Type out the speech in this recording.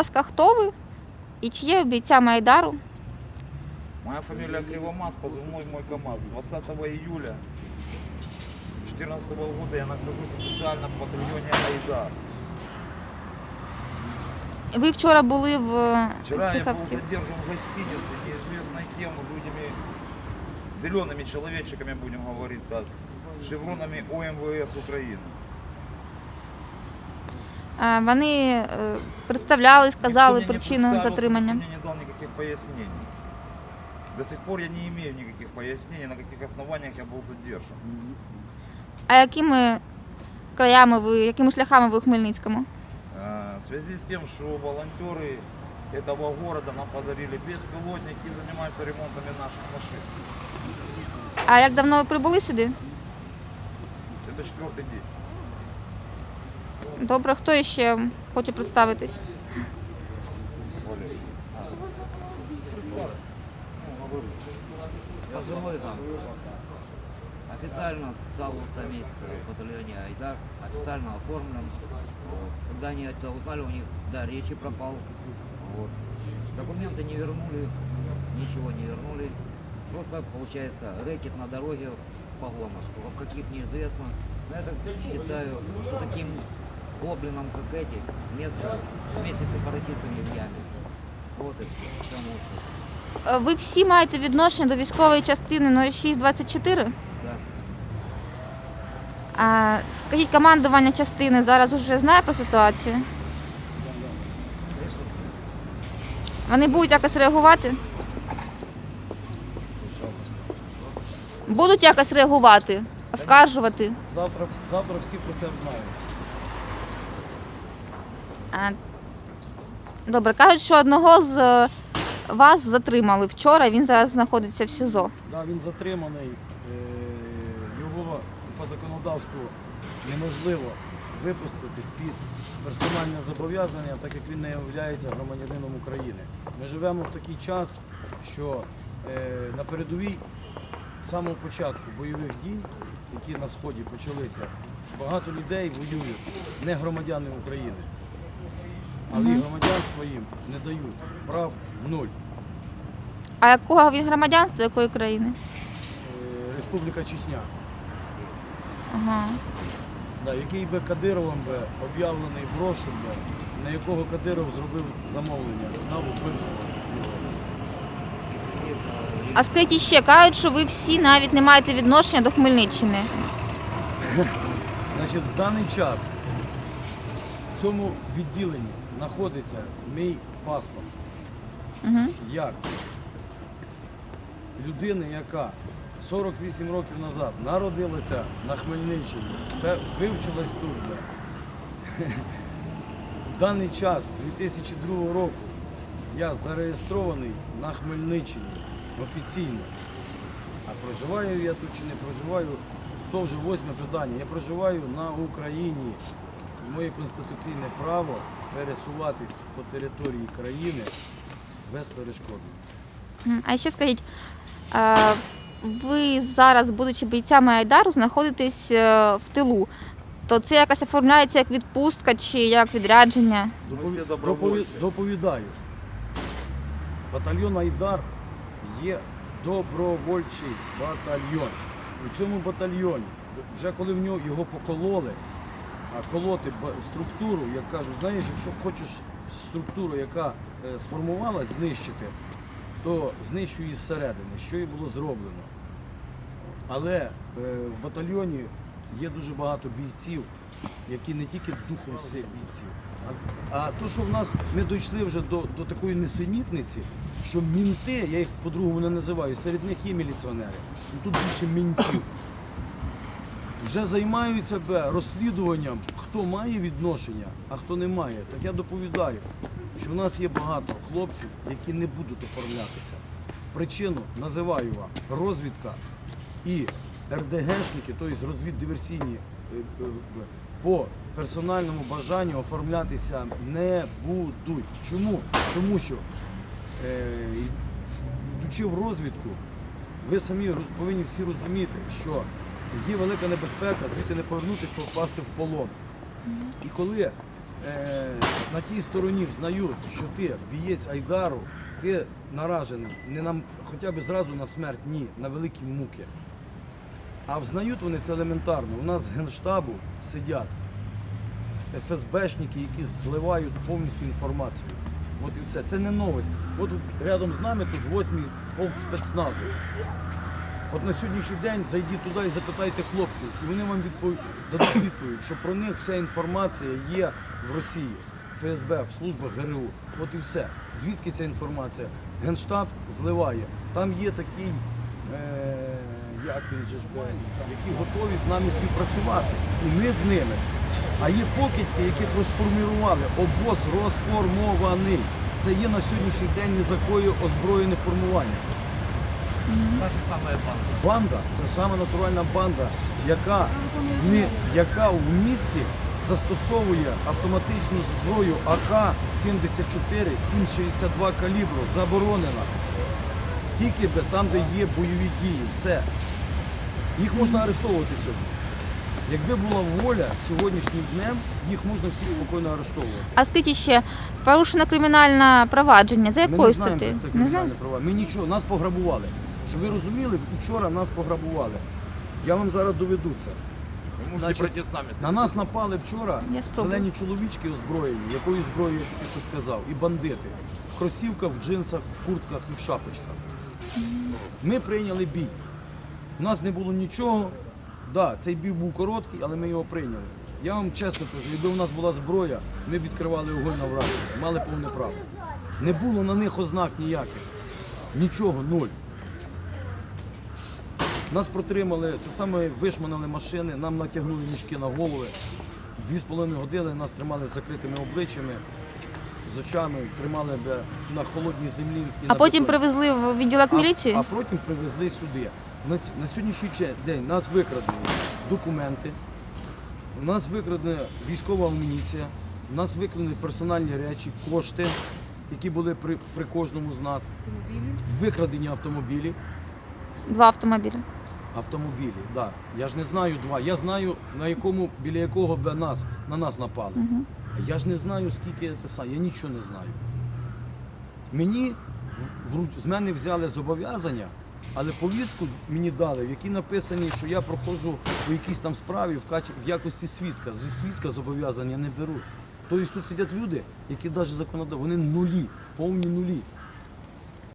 ласка, хто ви і чи є ви бійцями Айдару? Моя фамилия Кривомаз, позывной мой КамАЗ. 20 июля 2014 года я нахожусь официально в батальоне Айдар. Ви вчора були в Вчера цих я был авто. задержан в гостинице, неизвестно кем, людьми, зелеными человечиками, будем говорить так, шевронами ОМВС Украины. А, Вони е, представляли, сказали Никто мне не причину представился, затримання. никто мне не дал никаких пояснений. До сих пор я не имею никаких пояснений, на каких основаниях я был задержан. А якими краями ви, якими шляхами ви в Хмельницькому? Э, В связи с тем, что волонтеры этого города нам подарили беспилотник и занимаются ремонтами наших машин. А як давно ви прибули сюди? Это четвертый день. Добре, хто ще хоче представитись? Валерий. Позывной Ганс. Официально с августа месяца в батальоне Айдар, официально оформлен. Вот. Когда они это узнали, у них до речи пропал. Вот. Документы не вернули, ничего не вернули. Просто получается рэкет на дороге в погонах, в каких неизвестно. Но я так считаю, что таким гоблинам, как эти, место вместе с сепаратистами в яме. Вот и все, я могу. Е, Ви всі маєте відношення до військової частини 0624? Да. А, скажіть, командування частини зараз вже знає про ситуацію? Вони будуть якось реагувати? Будуть якось реагувати, оскаржувати. Завтра, завтра всі про це знають. Добре, кажуть, що одного з е, вас затримали вчора, він зараз знаходиться в СІЗО. Да, він затриманий. е, Його по законодавству неможливо випустити під персональне зобов'язання, так як він не є громадянином України. Ми живемо в такий час, що е, на передовій з самого початку бойових дій, які на сході почалися, багато людей воюють не громадяни України. Але і громадянство їм не дають. Прав нуль. А якого він громадянства, якої країни? Е, Республіка Чечня. Ага. Да, який би Кадировим би об'явлений в розшук, би, на якого Кадиров зробив замовлення на вбивство. А скажіть ще, кажуть, що ви всі навіть не маєте відношення до Хмельниччини. Значить, в даний час в цьому відділенні знаходиться мій паспорт. Угу. Як людини, яка 48 років назад народилася на Хмельниччині, вивчилась тут. бля. В даний час, з 2002 року, я зареєстрований на Хмельниччині офіційно. А проживаю я тут чи не проживаю, то вже восьме питання. Я проживаю на Україні. Моє конституційне право пересуватись по території країни безперешкодно. Мгм. А ще скажіть, ви зараз, будучи бійцями Айдару, знаходитесь е, в тилу. То це якось оформляється як відпустка чи як відрядження? Допові- допові- Доповідаю. Батальйон Айдар є добровольчий батальйон. У цьому батальйоні, вже коли в нього його покололи, колоти структуру, як кажуть, знаєш, якщо хочеш структуру, яка е, сформувалась, знищити, то знищуй її зсередини, що і було зроблено. Але е, в батальйоні є дуже багато бійців, які не тільки духом сил бійців, а, а то, що в нас ми дійшли вже до, до такої несенітниці, що мінти, я їх по-другому не називаю, серед них є міліціонери. Ну, тут більше мінтів. Вже займаються розслідуванням, хто має відношення, а хто не має. Так я доповідаю, що в нас є багато хлопців, які не будуть оформлятися. Причину називаю вам розвідка і РДГшники, тобто розвіддиверсійні е, е, по персональному бажанню оформлятися не будуть. Чому? Тому що е, йдучи в розвідку, ви самі повинні всі розуміти, що є велика небезпека звідти не повернутися, попасти в полон. І коли е, на тій стороні взнають, що ти бієць Айдару, ти наражений не на, хоча б зразу на смерть, ні, на великі муки. А взнають вони це елементарно. У нас з генштабу сидять ФСБшники, які зливають повністю інформацію. От і все. Це не новость. От рядом з нами тут восьмий полк спецназу. От на сьогоднішній день зайдіть туди і запитайте хлопців, і вони вам відповідь, дадуть відповідь, що про них вся інформація є в Росії, ФСБ, в службах ГРУ. От і все. Звідки ця інформація? Генштаб зливає. Там є такі, е, як він же ж, які готові з нами співпрацювати. І ми з ними. А є покидьки, яких розформірували. Обоз розформований. Це є на сьогоднішній день не за озброєне формування. Та же самая банда. Банда це саме натуральна банда, яка, в мі- яка в місті застосовує автоматичну зброю АК-74, 7,62 калібру, заборонена. Тільки бе, там, де є бойові дії, все. Їх можна арештовувати сьогодні. Якби була воля сьогоднішнім днем, їх можна всіх спокійно арештовувати. А скажіть ще, порушено кримінальне провадження. За Ми якою не знаємо, статтею? це Не кримінальне знаєте? права. Ми нічого, нас пограбували. Щоб ви розуміли, вчора нас пограбували. Я вам зараз доведу це. Вы можете Значит, пройти с нами. На нас напали вчора Я спробую. зелені чоловічки озброєні, якою зброєю я тільки що сказав, і бандити. В кросівках, в джинсах, в куртках і в шапочках. Ми прийняли бій. У нас не було нічого. Да, цей бій був короткий, але ми його прийняли. Я вам чесно кажу, якби у нас була зброя, ми б відкривали огонь на враження, мали повне право. Не було на них ознак ніяких. Нічого, нуль. Нас протримали, те саме вишманили машини, нам натягнули мішки на голови. Дві з половиною години нас тримали з закритими обличчями, з очами, тримали на холодній землі. І А на потім бетоні. привезли в відділок міліції? А, потім привезли сюди. На, на сьогоднішній день нас викрадені документи, у нас викрадена військова амуніція, у нас викрадені персональні речі, кошти, які були при, при кожному з нас, викрадені автомобілі. Два автомобілі. Автомобілі, да. Я ж не знаю два. Я знаю, на якому, біля якого б нас, на нас напали. Я ж не знаю, скільки це саме. Я нічого не знаю. Мені в- в з мене взяли зобов'язання, але повістку мені дали, в якій написані, що я проходжу по якійсь там справі в, каче- в якості свідка. Зі свідка зобов'язання не беруть. Тобто тут сидять люди, які навіть законодавці, вони нулі, повні нулі.